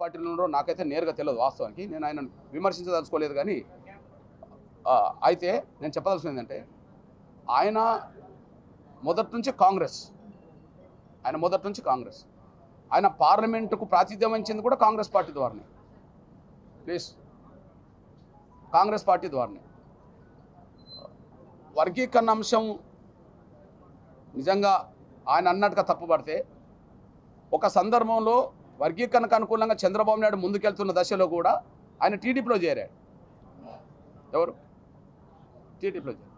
పార్టీలో ఉన్నారో నాకైతే నేరుగా తెలియదు వాస్తవానికి. నేను ఆయన విమర్శించదలుచుకోలేదు కానీ అయితే నేను చెప్పదలుచుకుంది ఏంటంటే ఆయన మొదటి నుంచి కాంగ్రెస్. ఆయన మొదటి నుంచి కాంగ్రెస్. ఆయన పార్లమెంటుకు ప్రాతిధ్యం వహించింది కూడా కాంగ్రెస్ పార్టీ ద్వారానే. ప్లీజ్. కాంగ్రెస్ పార్టీ ద్వారానే. వర్గీకరణ అంశం నిజంగా ఆయన అన్నట్టుగా తప్పుపడితే ఒక సందర్భంలో వర్గీకరణకు అనుకూలంగా చంద్రబాబు నాయుడు ముందుకెళ్తున్న దశలో కూడా ఆయన టీడీపీలో చేరాడు. ఎవరు? టీడీపీలో చేరాడు.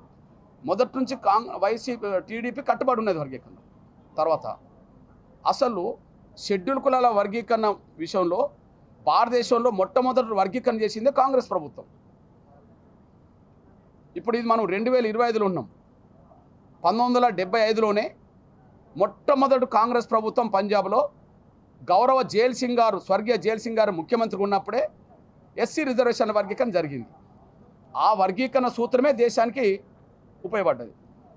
మొదటి నుంచి కాంగ్ వైసీపీ టీడీపీ కట్టుబడి ఉన్నది వర్గీకరణ తర్వాత అసలు షెడ్యూల్ కులాల వర్గీకరణ విషయంలో భారతదేశంలో మొట్టమొదటి వర్గీకరణ చేసిందే కాంగ్రెస్ ప్రభుత్వం. ఇప్పుడు ఇది మనం రెండు వేల ఇరవై ఐదులో ఉన్నాం. పంతొమ్మిది వందల డెబ్బై ఐదులోనే మొట్టమొదటి కాంగ్రెస్ ప్రభుత్వం పంజాబ్లో గౌరవ జైల్ సింగ్ గారు స్వర్గీయ జైల్ సింగ్ గారు ముఖ్యమంత్రిగా ఉన్నప్పుడే ఎస్సీ రిజర్వేషన్ వర్గీకరణ జరిగింది. ఆ వర్గీకరణ సూత్రమే దేశానికి ఉపయోగపడ్డది.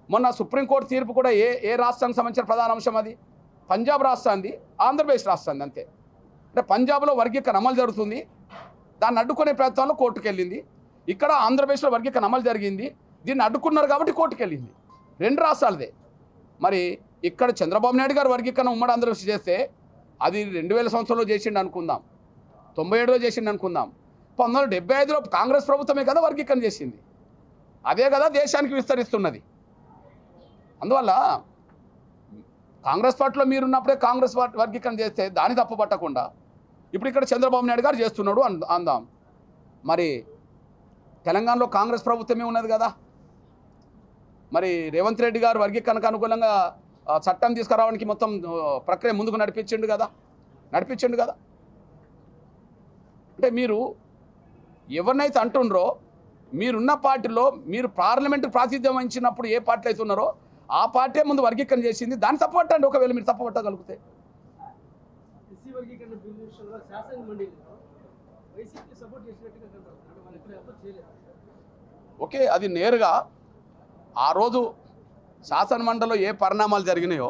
మొన్న సుప్రీంకోర్టు తీర్పు కూడా ఏ ఏ రాష్ట్రానికి సంబంధించిన ప్రధాన అంశం అది? పంజాబ్ రాష్ట్రాన్ని ఆంధ్రప్రదేశ్ రాష్ట్రాన్ని అంతే. అంటే పంజాబ్లో వర్గీకరణ అమలు జరుగుతుంది. దాన్ని అడ్డుకునే ప్రయత్నంలో కోర్టుకు వెళ్ళింది ఇక్కడ ఆంధ్రప్రదేశ్లో వర్గీకరణ అమలు జరిగింది. దీన్ని అడ్డుకున్నారు కాబట్టి కోర్టుకు వెళ్ళింది రెండు రాష్ట్రాలదే. మరి ఇక్కడ చంద్రబాబు నాయుడు గారు వర్గీకరణ ఉమ్మడి ఆంధ్రప్రదేశ్ చేస్తే అది రెండు వేల సంవత్సరంలో చేసిండు అనుకుందాం. తొంభై ఏడులో చేసిండు అనుకుందాం. పంతొమ్మిది వందల డెబ్బై ఐదులో కాంగ్రెస్ ప్రభుత్వమే కదా వర్గీకరణ చేసింది. అదే కదా దేశానికి విస్తరిస్తున్నది. అందువల్ల కాంగ్రెస్ పార్టీలో మీరున్నప్పుడే కాంగ్రెస్ పార్టీ వర్గీకరణ చేస్తే దాన్ని తప్పబట్టకుండా ఇప్పుడు ఇక్కడ చంద్రబాబు నాయుడు గారు చేస్తున్నాడు అందాం. మరి తెలంగాణలో కాంగ్రెస్ ప్రభుత్వమే ఉన్నది కదా. మరి రేవంత్ రెడ్డి గారు వర్గీకరణకు అనుకూలంగా చట్టం తీసుకురావడానికి మొత్తం ప్రక్రియ ముందుకు నడిపించిండు కదా? నడిపించిండు కదా? అంటే మీరు ఎవరినైతే అంటుండ్రో మీరున్న పార్టీలో మీరు పార్లమెంటు ప్రాతినిధ్యం వహించినప్పుడు ఏ పార్టీ అయితే ఉన్నారో ఆ పార్టీ ముందు వర్గీకరణ చేసింది. దాన్ని తప్పపట్టండి ఒకవేళ మీరు చేయలేదు. ఓకే అది నేరుగా ఆ రోజు శాసనమండలిలో ఏ పరిణామాలు జరిగినాయో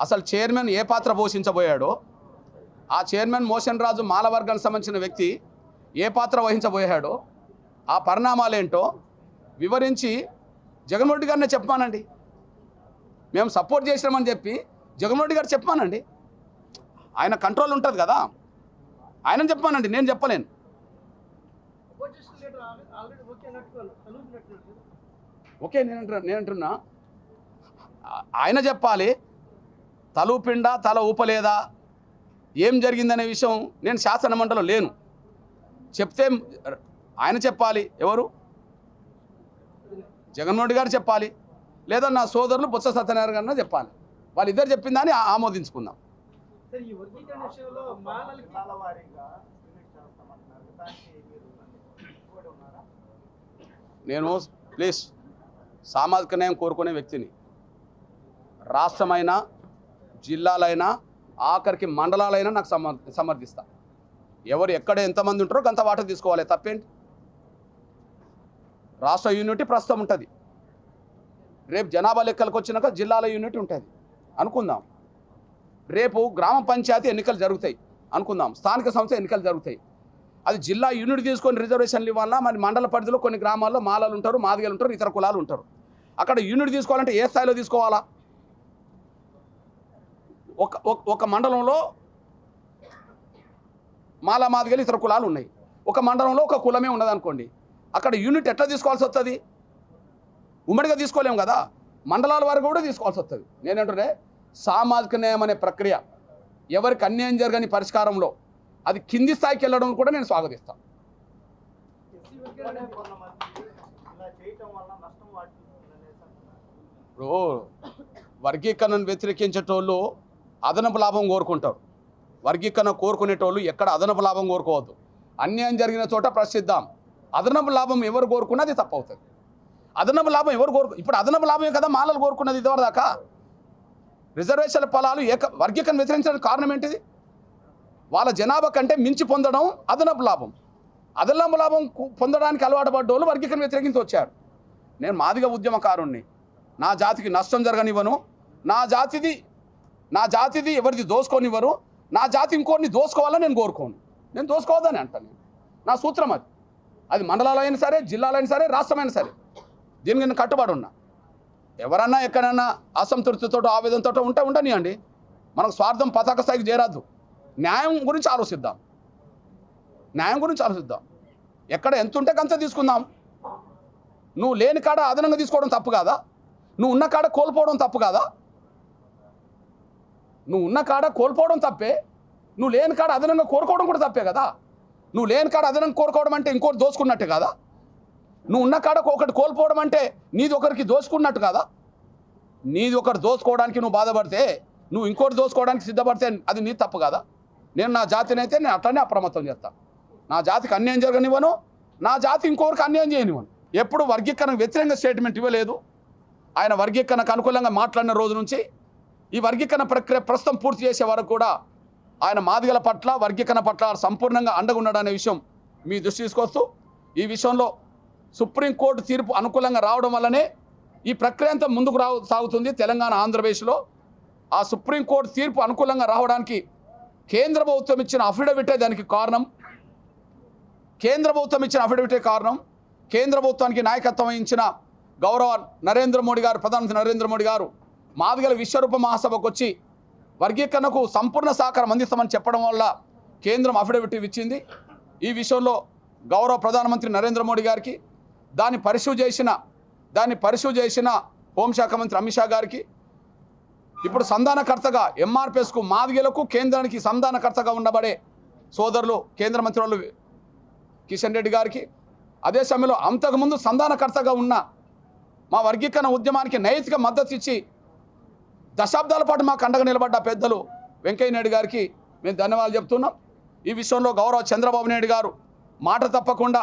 అసలు చైర్మన్ ఏ పాత్ర పోషించబోయాడో ఆ చైర్మన్ మోషన్ రాజు మాలవర్గానికి సంబంధించిన వ్యక్తి ఏ పాత్ర వహించబోయాడో ఆ పరిణామాలు ఏంటో వివరించి జగన్మోహన్ గారినే చెప్పమానండి. మేము సపోర్ట్ చేసినామని చెప్పి జగన్మోహన్ గారు చెప్పమానండి. ఆయన కంట్రోల్ ఉంటుంది కదా. ఆయన చెప్పమానండి నేను చెప్పలేను. ఓకే నేను అంటున్నా నేను అంటున్నా ఆ- ఆయన చెప్పాలి తల ఊపిండా తల ఊపలేదా? ఏం జరిగిందనే విషయం నేను శాసన మండలిలో లేను. చెప్తే ఆయన చెప్పాలి ఎవరు? జగన్మోహన్ రెడ్డి గారు చెప్పాలి లేదా నా సోదరులు బొత్స సత్యనారాయణ గారు చెప్పాలి. వాళ్ళిద్దరు చెప్పిందని ఆమోదించుకుందాం. నేను ప్లీజ్. సామాజిక న్యాయం కోరుకునే వ్యక్తిని. రాష్ట్రమైనా జిల్లాలైనా ఆఖరికి మండలాలైనా నాకు సమర్ సమర్థిస్తా. ఎవరు ఎక్కడ ఎంతమంది ఉంటారో అంత వాట తీసుకోవాలి. తప్పేంటి? రాష్ట్ర యూనిటీ ప్రస్తుతం ఉంటుంది. రేపు జనాభా లెక్కలకు వచ్చినాక జిల్లాల యూనిట్ ఉంటుంది. అనుకుందాం. రేపు గ్రామ పంచాయతీ ఎన్నికలు జరుగుతాయి. అనుకుందాం. స్థానిక సంస్థ ఎన్నికలు జరుగుతాయి. అది జిల్లా యూనిట్ తీసుకొని రిజర్వేషన్లు ఇవ్వాలా మరి మండల పరిధిలో కొన్ని గ్రామాల్లో మాలలు ఉంటారు మాదిగలు ఉంటారు ఇతర కులాలు ఉంటారు. అక్కడ యూనిట్ తీసుకోవాలంటే ఏ స్థాయిలో తీసుకోవాలా? ఒక ఒక- మండలంలో మాల మాదిగలు ఇతర కులాలు ఉన్నాయి. ఒక మండలంలో ఒక కులమే ఉన్నదనుకోండి అక్కడ యూనిట్ ఎట్లా తీసుకోవాల్సి వస్తుంది ఉమ్మడిగా తీసుకోలేము కదా? మండలాల వరకు కూడా తీసుకోవాల్సి వస్తుంది నేనంటే సామాజిక న్యాయం అనే ప్రక్రియ ఎవరికి అన్యాయం జరగని పరిష్కారంలో అది కింది స్థాయికి వెళ్ళడం కూడా నేను స్వాగతిస్తాను. ఇప్పుడు వర్గీకరణను వ్యతిరేకించేటోళ్ళు అదనపు లాభం కోరుకుంటారు. వర్గీకరణ కోరుకునేటోళ్ళు ఎక్కడ అదనపు లాభం కోరుకోవద్దు. అన్యాయం జరిగిన చోట ప్రశ్నిద్దాం. అదనపు లాభం ఎవరు కోరుకున్నా అది తప్పవుతుంది. అదనపు లాభం ఎవరు కోరుకు ఇప్పుడు అదనపు లాభమే కదా మాలలు కోరుకున్నది ఇదివరదాకా. రిజర్వేషన్ల ఫలాలు ఏక వర్గీకరణ వ్యతిరేకించడానికి కారణం ఏంటిది? వాళ్ళ జనాభా కంటే మించి పొందడం అదనపు లాభం. అదనపు లాభం పొందడానికి అలవాటు పడ్డోళ్ళు వర్గీకరణ వ్యతిరేకించి వచ్చారు. నేను మాదిగ ఉద్యమకారుణ్ణి. నా జాతికి నష్టం జరగనివ్వను. నా జాతిది నా జాతిది ఎవరిది దోసుకోనివ్వరు. నా జాతి ఇంకోరిని దోసుకోవాలని నేను కోరుకోను. నేను దోసుకోవద్దని అంటాను నేను. నా సూత్రం అది. అది మండలాలు అయినా సరే జిల్లాలు అయినా సరే రాష్ట్రమైనా సరే. దీనికి నేను కట్టుబడి ఉన్నా. ఎవరన్నా ఎక్కడన్నా అసంతృప్తితో ఆవేదనతో ఉంటే ఉండనియండి. మనకు స్వార్థం పతాక స్థాయికి చేరద్దు. న్యాయం గురించి ఆలోచిద్దాం. న్యాయం గురించి ఆలోచిద్దాం. ఎక్కడ ఎంత ఉంటే కంత తీసుకుందాం. నువ్వు లేని కాడ అదనంగా తీసుకోవడం తప్పు కాదా? నువ్వు ఉన్న కాడ కోల్పోవడం తప్పు కాదా? నువ్వు ఉన్న కాడ కోల్పోవడం తప్పే. నువ్వు లేని కాడ అదనంగా కోరుకోవడం కూడా తప్పే కదా? నువ్వు లేని కాడ అదనంగా కోరుకోవడం అంటే ఇంకోటి దోసుకున్నట్టు కదా? నువ్వు ఉన్న కాడ ఒకటి కోల్పోవడం అంటే నీది ఒకరికి దోచుకున్నట్టు కదా? నీది ఒకటి దోచుకోవడానికి నువ్వు బాధపడితే నువ్వు ఇంకోటి దోచుకోవడానికి సిద్ధపడితే అది నీ తప్పు కదా? నేను నా జాతిని అయితే నేను అట్లనే అప్రమత్తం చేస్తాను నా జాతికి అన్యాయం జరగనివ్వను నా జాతి ఇంకొకరికి అన్యాయం చేయనివ్వను. ఎప్పుడు వర్గీకరణకు వ్యతిరేకంగా స్టేట్మెంట్ ఇవ్వలేదు. ఆయన వర్గీకరణకు అనుకూలంగా మాట్లాడిన రోజు నుంచి ఈ వర్గీకరణ ప్రక్రియ ప్రస్తుతం పూర్తి చేసే వరకు కూడా ఆయన మాదిగల పట్ల వర్గీకరణ పట్ల సంపూర్ణంగా అండగా విషయం మీ దృష్టి తీసుకొస్తూ ఈ విషయంలో సుప్రీంకోర్టు తీర్పు అనుకూలంగా రావడం వల్లనే ఈ ప్రక్రియ అంతా ముందుకు రా సాగుతుంది తెలంగాణ ఆంధ్రప్రదేశ్లో. ఆ సుప్రీంకోర్టు తీర్పు అనుకూలంగా రావడానికి కేంద్ర ప్రభుత్వం ఇచ్చిన అఫిడవిటే దానికి కారణం? కేంద్ర ప్రభుత్వం ఇచ్చిన అఫిడవిటే కారణం? కేంద్ర ప్రభుత్వానికి నాయకత్వం వహించిన గౌరవ నరేంద్ర మోడీ గారు ప్రధానమంత్రి నరేంద్ర మోడీ గారు మాదిగల విశ్వరూప మహాసభకు వచ్చి వర్గీకరణకు సంపూర్ణ సహకారం అందిస్తామని చెప్పడం వల్ల కేంద్రం అఫిడవిట్ ఇచ్చింది. ఈ విషయంలో గౌరవ ప్రధానమంత్రి నరేంద్ర మోడీ గారికి దాన్ని పరిశీలి చేసిన దాన్ని పరిశీలి చేసిన హోంశాఖ మంత్రి అమిత్ షా గారికి ఇప్పుడు సంధానకర్తగా ఎంఆర్పిఎస్కు మాదిగలకు కేంద్రానికి సంధానకర్తగా ఉండబడే సోదరులు కేంద్ర మంత్రి వాళ్ళు కిషన్ రెడ్డి గారికి అదే సమయంలో అంతకుముందు సంధానకర్తగా ఉన్న మా వర్గీకరణ ఉద్యమానికి నైతిక మద్దతు ఇచ్చి దశాబ్దాల పాటు మాకు అండగా నిలబడ్డ పెద్దలు వెంకయ్య నాయుడు గారికి మేము ధన్యవాదాలు చెప్తున్నాం. ఈ విషయంలో గౌరవ చంద్రబాబు నాయుడు గారు మాట తప్పకుండా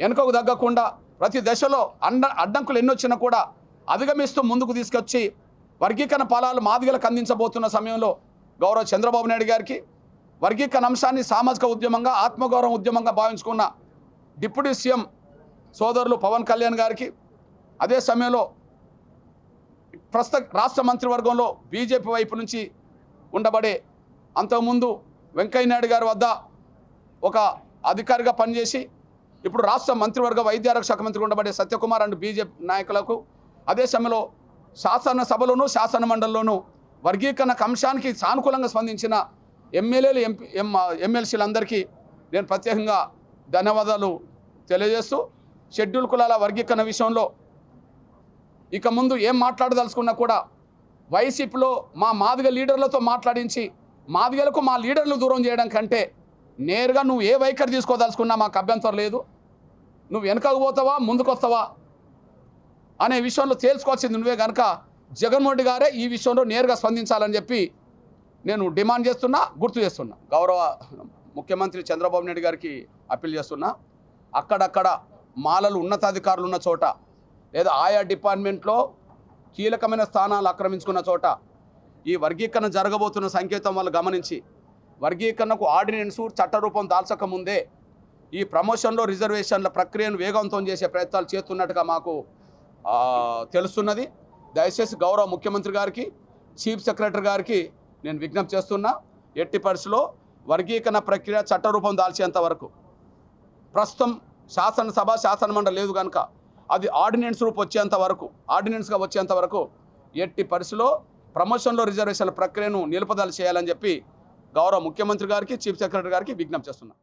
వెనుకకు తగ్గకుండా ప్రతి దశలో అండ అడ్డంకులు ఎన్నొచ్చినా కూడా అధిగమిస్తూ ముందుకు తీసుకొచ్చి వర్గీకరణ ఫలాలు మాదిగలకు అందించబోతున్న సమయంలో గౌరవ చంద్రబాబు నాయుడు గారికి వర్గీకరణ అంశాన్ని సామాజిక ఉద్యమంగా ఆత్మగౌరవ ఉద్యమంగా భావించుకున్న డిప్యూటీ సీఎం సోదరులు పవన్ కళ్యాణ్ గారికి అదే సమయంలో ప్రస్తుత రాష్ట్ర మంత్రివర్గంలో బీజేపీ వైపు నుంచి ఉండబడే అంతకుముందు వెంకయ్య నాయుడు గారి వద్ద ఒక అధికారిగా పనిచేసి ఇప్పుడు రాష్ట్ర మంత్రివర్గ వైద్య ఆరోగ్య శాఖ మంత్రి ఉండబడే సత్యకుమార్ అండ్ బీజేపీ నాయకులకు అదే సమయంలో శాసనసభలోను శాసన మండలిలోను వర్గీకరణ అంశానికి సానుకూలంగా స్పందించిన ఎమ్మెల్యేలు ఎంపీ ఎం ఎమ్మెల్సీలందరికీ నేను ప్రత్యేకంగా ధన్యవాదాలు తెలియజేస్తూ షెడ్యూల్ కులాల వర్గీకరణ విషయంలో ఇక ముందు ఏం మాట్లాడదలుచుకున్నా కూడా వైసీపీలో మా మాదిగ లీడర్లతో మాట్లాడించి మాదిగలకు మా లీడర్లు దూరం చేయడం కంటే నేరుగా నువ్వు ఏ వైఖరి తీసుకోదలుచుకున్నా మాకు అభ్యంతరం లేదు. నువ్వు వెనకకు పోతావా ముందుకు వస్తావా అనే విషయంలో తేల్చుకోవాల్సింది నువ్వే కనుక జగన్మోహన్ రెడ్డి గారే ఈ విషయంలో నేరుగా స్పందించాలని చెప్పి నేను డిమాండ్ చేస్తున్నా గుర్తు చేస్తున్నా. గౌరవ ముఖ్యమంత్రి చంద్రబాబు నాయుడు గారికి అప్పీల్ చేస్తున్నా. అక్కడక్కడ మాలలు ఉన్నతాధికారులు ఉన్న చోట లేదా ఆయా డిపార్ట్మెంట్లో కీలకమైన స్థానాలు ఆక్రమించుకున్న చోట ఈ వర్గీకరణ జరగబోతున్న సంకేతం వల్ల గమనించి వర్గీకరణకు ఆర్డినెన్స్ చట్టరూపం దాల్చకముందే ఈ ప్రమోషన్లో రిజర్వేషన్ల ప్రక్రియను వేగవంతం చేసే ప్రయత్నాలు చేస్తున్నట్టుగా మాకు తెలుస్తున్నది. దయచేసి గౌరవ ముఖ్యమంత్రి గారికి చీఫ్ సెక్రటరీ గారికి నేను విజ్ఞప్తి చేస్తున్నా ఎట్టి పరిస్థితిలో వర్గీకరణ ప్రక్రియ చట్టరూపం దాల్చేంత వరకు. ప్రస్తుతం శాసనసభ శాసనమండలి లేదు కనుక అది ఆర్డినెన్స్ రూపు వచ్చేంత వరకు ఆర్డినెన్స్గా వచ్చేంత వరకు ఎట్టి పరిస్థితిలో ప్రమోషన్లో రిజర్వేషన్ల ప్రక్రియను నిలుపుదల చేయాలని చెప్పి గౌరవ ముఖ్యమంత్రి గారికి చీఫ్ సెక్రటరీ గారికి విజ్ఞప్తి చేస్తున్నా.